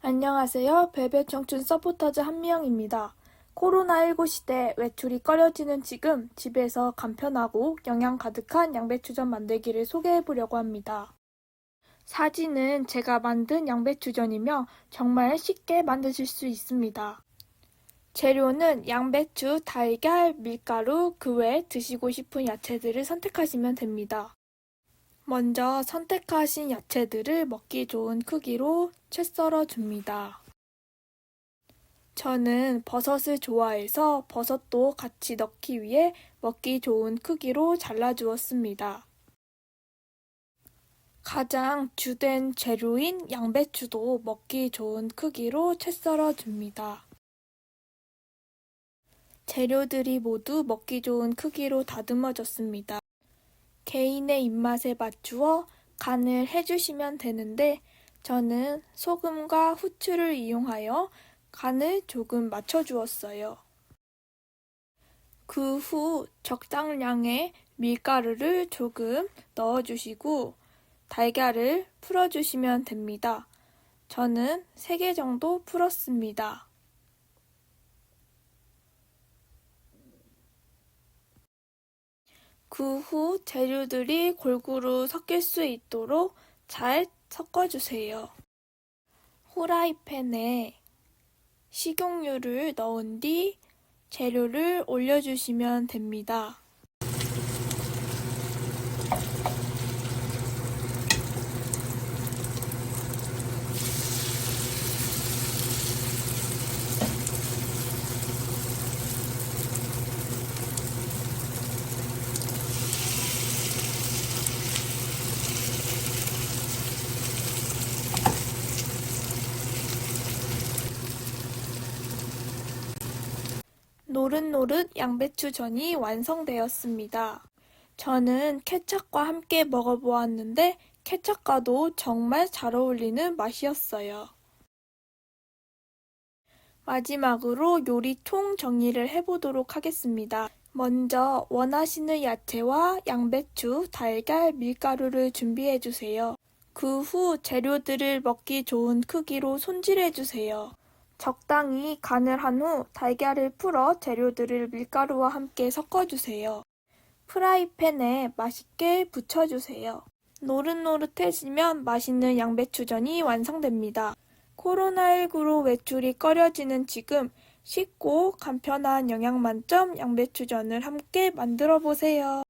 안녕하세요. 벨벳 청춘 서포터즈 한미영입니다. 코로나19 시대 외출이 꺼려지는 지금 집에서 간편하고 영양 가득한 양배추전 만들기를 소개해 보려고 합니다. 사진은 제가 만든 양배추전이며 정말 쉽게 만드실 수 있습니다. 재료는 양배추, 달걀, 밀가루, 그 외 드시고 싶은 야채들을 선택하시면 됩니다. 먼저 선택하신 야채들을 먹기 좋은 크기로 채 썰어 줍니다. 저는 버섯을 좋아해서 버섯도 같이 넣기 위해 먹기 좋은 크기로 잘라 주었습니다. 가장 주된 재료인 양배추도 먹기 좋은 크기로 채 썰어 줍니다. 재료들이 모두 먹기 좋은 크기로 다듬어졌습니다. 개인의 입맛에 맞추어 간을 해주시면 되는데 저는 소금과 후추를 이용하여 간을 조금 맞춰주었어요. 그 후 적당량의 밀가루를 조금 넣어주시고 달걀을 풀어주시면 됩니다. 저는 3개 정도 풀었습니다. 그 후 재료들이 골고루 섞일 수 있도록 잘 섞어주세요. 후라이팬에 식용유를 넣은 뒤 재료를 올려주시면 됩니다. 노릇노릇 양배추전이 완성되었습니다. 저는 케첩과 함께 먹어보았는데 케첩과도 정말 잘 어울리는 맛이었어요. 마지막으로 요리 총 정리를 해보도록 하겠습니다. 먼저 원하시는 야채와 양배추, 달걀, 밀가루를 준비해주세요. 그 후 재료들을 먹기 좋은 크기로 손질해주세요. 적당히 간을 한 후 달걀을 풀어 재료들을 밀가루와 함께 섞어주세요. 프라이팬에 맛있게 부쳐주세요. 노릇노릇해지면 맛있는 양배추전이 완성됩니다. 코로나19로 외출이 꺼려지는 지금 쉽고 간편한 영양 만점 양배추전을 함께 만들어 보세요.